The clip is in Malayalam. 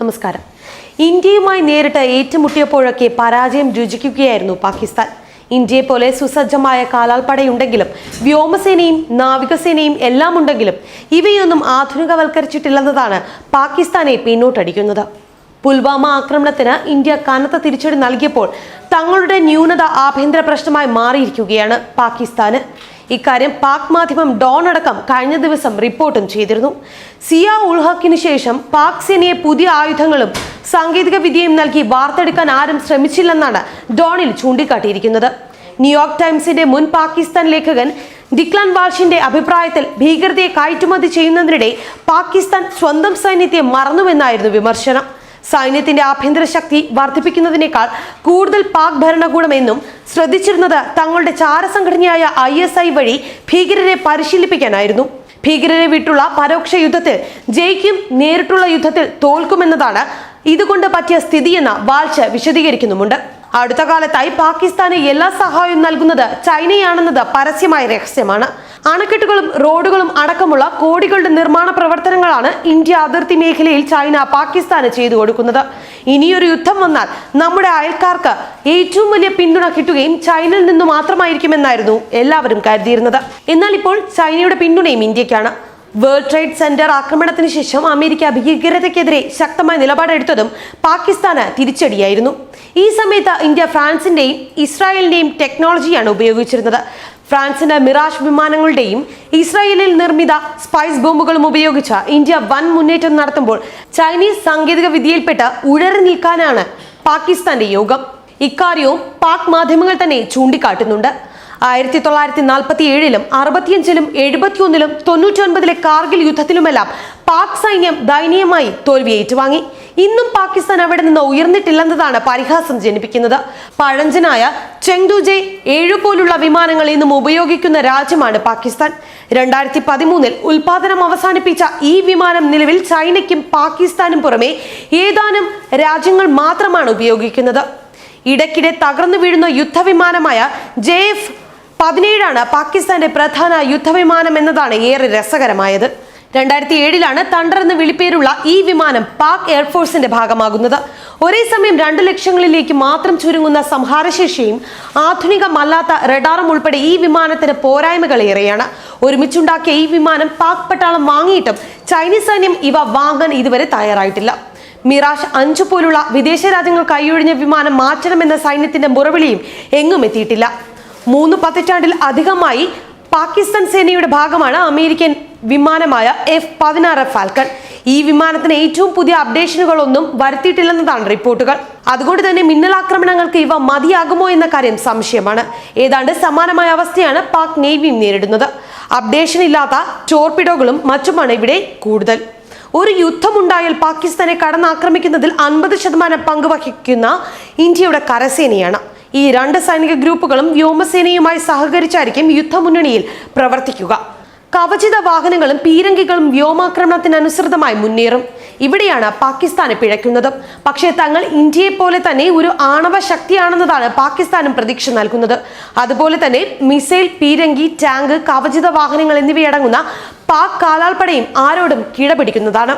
നമസ്കാരം. ഇന്ത്യയുമായി നേരിട്ട് ഏറ്റുമുട്ടിയപ്പോഴൊക്കെ പരാജയം രുചിക്കുകയായിരുന്നു പാകിസ്ഥാൻ. ഇന്ത്യയെ പോലെ സുസജ്ജമായ കാലാൾപ്പടയുണ്ടെങ്കിലും വ്യോമസേനയും നാവികസേനയും എല്ലാം ഉണ്ടെങ്കിലും ഇവയൊന്നും ആധുനികവൽക്കരിച്ചിട്ടില്ലെന്നതാണ് പാകിസ്ഥാനെ പിന്നോട്ടടിക്കുന്നത്. പുൽവാമ ആക്രമണത്തിന് ഇന്ത്യ കനത്ത തിരിച്ചടി നൽകിയപ്പോൾ തങ്ങളുടെ ന്യൂനത ആഭ്യന്തര പ്രശ്നമായി മാറിയിരിക്കുകയാണ് പാകിസ്ഥാന്. ഇക്കാര്യം പാക് മാധ്യമം ഡോൺ അടക്കം കഴിഞ്ഞ ദിവസം റിപ്പോർട്ടും ചെയ്തിരുന്നു. സിയ ഉൾഹക്കിന് ശേഷം പാക് സേനയെ പുതിയ ആയുധങ്ങളും സാങ്കേതിക വിദ്യയും നൽകി വാർത്തെടുക്കാൻ ആരും ശ്രമിച്ചില്ലെന്നാണ് ഡോണിൽ ചൂണ്ടിക്കാട്ടിയിരിക്കുന്നത്. ന്യൂയോർക്ക് ടൈംസിന്റെ മുൻ പാകിസ്ഥാൻ ലേഖകൻ ഡിക്ലാൻ വാൾഷിന്റെ അഭിപ്രായത്തിൽ ഭീകരതയെ കയറ്റുമതി ചെയ്യുന്നതിനിടെ പാകിസ്ഥാൻ സ്വന്തം സൈന്യത്തെ മറന്നുവെന്നായിരുന്നു വിമർശനം. സൈന്യത്തിന്റെ ആഭ്യന്തര ശക്തി വർദ്ധിപ്പിക്കുന്നതിനേക്കാൾ കൂടുതൽ പാക് ഭരണകൂടമെന്നും ശ്രദ്ധിച്ചിരുന്നത് തങ്ങളുടെ ചാരസംഘടനയായ ഐ എസ് ഐ വഴി ഭീകരരെ പരിശീലിപ്പിക്കാനായിരുന്നു. ഭീകരരെ വിട്ടുള്ള പരോക്ഷ യുദ്ധത്തിൽ ജയിക്കും നേരിട്ടുള്ള യുദ്ധത്തിൽ തോൽക്കുമെന്നതാണ് ഇതുകൊണ്ട് പറ്റിയ സ്ഥിതിയെന്ന് വാൾച്ച് വിശദീകരിക്കുന്നുമുണ്ട്. അടുത്ത കാലത്തായി പാകിസ്ഥാന് എല്ലാ സഹായവും നൽകുന്നത് ചൈനയാണെന്നത് പരസ്യമായ രഹസ്യമാണ്. അണക്കെട്ടുകളും റോഡുകളും അടക്കമുള്ള കോടികളുടെ നിർമ്മാണ പ്രവർത്തനങ്ങളാണ് ഇന്ത്യ അതിർത്തി മേഖലയിൽ ചൈന പാകിസ്ഥാന് ചെയ്തു കൊടുക്കുന്നത്. ഇനിയൊരു യുദ്ധം വന്നാൽ നമ്മുടെ അയൽക്കാർക്ക് ഏറ്റവും വലിയ പിന്തുണ കിട്ടുകയും ചൈനയിൽ നിന്ന് മാത്രമായിരിക്കുമെന്നായിരുന്നു എല്ലാവരും കരുതിയിരുന്നത്. എന്നാൽ ഇപ്പോൾ ചൈനയുടെ പിന്തുണയും ഇന്ത്യക്കാണ്. വേൾഡ് ട്രേഡ് സെന്റർ ആക്രമണത്തിന് ശേഷം അമേരിക്ക ഭീകരതയ്ക്കെതിരെ ശക്തമായ നിലപാടെടുത്തതും പാകിസ്ഥാന് തിരിച്ചടിയായിരുന്നു. ഈ സമയത്ത് ഇന്ത്യ ഫ്രാൻസിന്റെയും ഇസ്രായേലിന്റെയും ടെക്നോളജിയാണ് ഉപയോഗിച്ചിരുന്നത്. ഫ്രാൻസിന്റെ മിറാഷ് വിമാനങ്ങളുടെയും ഇസ്രായേലിൽ നിർമ്മിത സ്പൈസ് ബോംബുകളും ഉപയോഗിച്ച് ഇന്ത്യ വൻ മുന്നേറ്റം നടത്തുമ്പോൾ ചൈനീസ് സാങ്കേതിക വിദ്യയിൽപ്പെട്ട് ഉഴറി നിൽക്കാനാണ് പാകിസ്ഥാന്റെ യോഗം. ഇക്കാര്യവും പാക് മാധ്യമങ്ങൾ തന്നെ ചൂണ്ടിക്കാട്ടുന്നുണ്ട്. ആയിരത്തി തൊള്ളായിരത്തി നാൽപ്പത്തി ഏഴിലും അറുപത്തിയഞ്ചിലും എഴുപത്തിയൊന്നിലും തൊണ്ണൂറ്റി ഒൻപതിലെ കാർഗിൽ യുദ്ധത്തിലുമെല്ലാം പാക് സൈന്യം ദയനീയമായി തോൽവി ഏറ്റുവാങ്ങി ഇന്നും പാകിസ്ഥാൻ അവിടെ നിന്ന് ഉയർന്നിട്ടില്ലെന്നതാണ് പരിഹാസം ജനിപ്പിക്കുന്നത്. പഴഞ്ചനായ ചെങ്ദുജെ ഏഴു പോലുള്ള വിമാനങ്ങൾ ഇന്നും ഉപയോഗിക്കുന്ന രാജ്യമാണ് പാകിസ്ഥാൻ. രണ്ടായിരത്തി പതിമൂന്നിൽ ഉൽപാദനം അവസാനിപ്പിച്ച ഈ വിമാനം നിലവിൽ ചൈനയ്ക്കും പാകിസ്ഥാനും പുറമെ ഏതാനും രാജ്യങ്ങൾ മാത്രമാണ് ഉപയോഗിക്കുന്നത്. ഇടയ്ക്കിടെ തകർന്നു വീഴുന്ന യുദ്ധവിമാനമായ ജെ എഫ് പതിനേഴാണ് പാകിസ്ഥാന്റെ പ്രധാന യുദ്ധവിമാനം എന്നതാണ് ഏറെ രസകരമായത്. രണ്ടായിരത്തി ഏഴിലാണ് തണ്ടർ എന്ന വിളിപ്പേരുള്ള ഈ വിമാനം പാക് എയർഫോഴ്സിന്റെ ഭാഗമാകുന്നത്. ഒരേ സമയം രണ്ടു ലക്ഷങ്ങളിലേക്ക് മാത്രം ചുരുങ്ങുന്ന സംഹാരശേഷിയും ആധുനികമല്ലാത്ത റഡാറും ഉൾപ്പെടെ ഈ വിമാനത്തിന് പോരായ്മകൾ ഏറെയാണ്. ഒരുമിച്ചുണ്ടാക്കിയ ഈ വിമാനം പാക് പട്ടാളം വാങ്ങിയിട്ടും ചൈനീസ് സൈന്യം ഇവ വാങ്ങാൻ ഇതുവരെ തയ്യാറായിട്ടില്ല. മിറാഷ് അഞ്ചു പോലുള്ള വിദേശ രാജ്യങ്ങൾ കൈയൊഴിഞ്ഞ വിമാനം മാറ്റണമെന്ന സൈന്യത്തിന്റെ മുറവിളിയും എങ്ങും എത്തിയിട്ടില്ല. മൂന്ന് പതിറ്റാണ്ടിൽ അധികമായി പാകിസ്ഥാൻ സേനയുടെ ഭാഗമാണ് അമേരിക്കൻ വിമാനമായ എഫ് പതിനാറ് ഫാൽക്കൺ ഈ വിമാനത്തിന് ഏറ്റവും പുതിയ അപ്ഡേഷനുകളൊന്നും വരുത്തിയിട്ടില്ലെന്നതാണ് റിപ്പോർട്ടുകൾ. അതുകൊണ്ട് തന്നെ മിന്നൽ ആക്രമണങ്ങൾക്ക് ഇവ മതിയാകുമോ എന്ന കാര്യം സംശയമാണ്. ഏതാണ്ട് സമാനമായ അവസ്ഥയാണ് പാക് നേവിയും നേരിടുന്നത്. അപ്ഡേഷൻ ഇല്ലാത്ത ടോർപിഡോകളും മറ്റുമാണ് ഇവിടെ കൂടുതൽ. ഒരു യുദ്ധമുണ്ടായാൽ പാകിസ്ഥാനെ കടന്നാക്രമിക്കുന്നതിൽ അൻപത് ശതമാനം പങ്ക് വഹിക്കുന്ന ഇന്ത്യയുടെ കരസേനയാണ്. ഈ രണ്ട് സൈനിക ഗ്രൂപ്പുകളും വ്യോമസേനയുമായി സഹകരിച്ചായിരിക്കും യുദ്ധമുന്നണിയിൽ പ്രവർത്തിക്കുക. കവചിത വാഹനങ്ങളും പീരങ്കികളും വ്യോമാക്രമണത്തിനനുസൃതമായി മുന്നേറും. ഇവിടെയാണ് പാകിസ്ഥാനെ പിഴയ്ക്കുന്നത്. പക്ഷേ തങ്ങൾ ഇന്ത്യയെ പോലെ തന്നെ ഒരു ആണവ ശക്തിയാണെന്നതാണ് പാകിസ്ഥാനും പ്രതീക്ഷ നൽകുന്നത്. അതുപോലെ തന്നെ മിസൈൽ പീരങ്കി ടാങ്ക് കവചിത വാഹനങ്ങൾ എന്നിവയടങ്ങുന്ന പാക് കാലാൾപ്പടയും ആരോടും കിടപിടിക്കുന്നതാണ്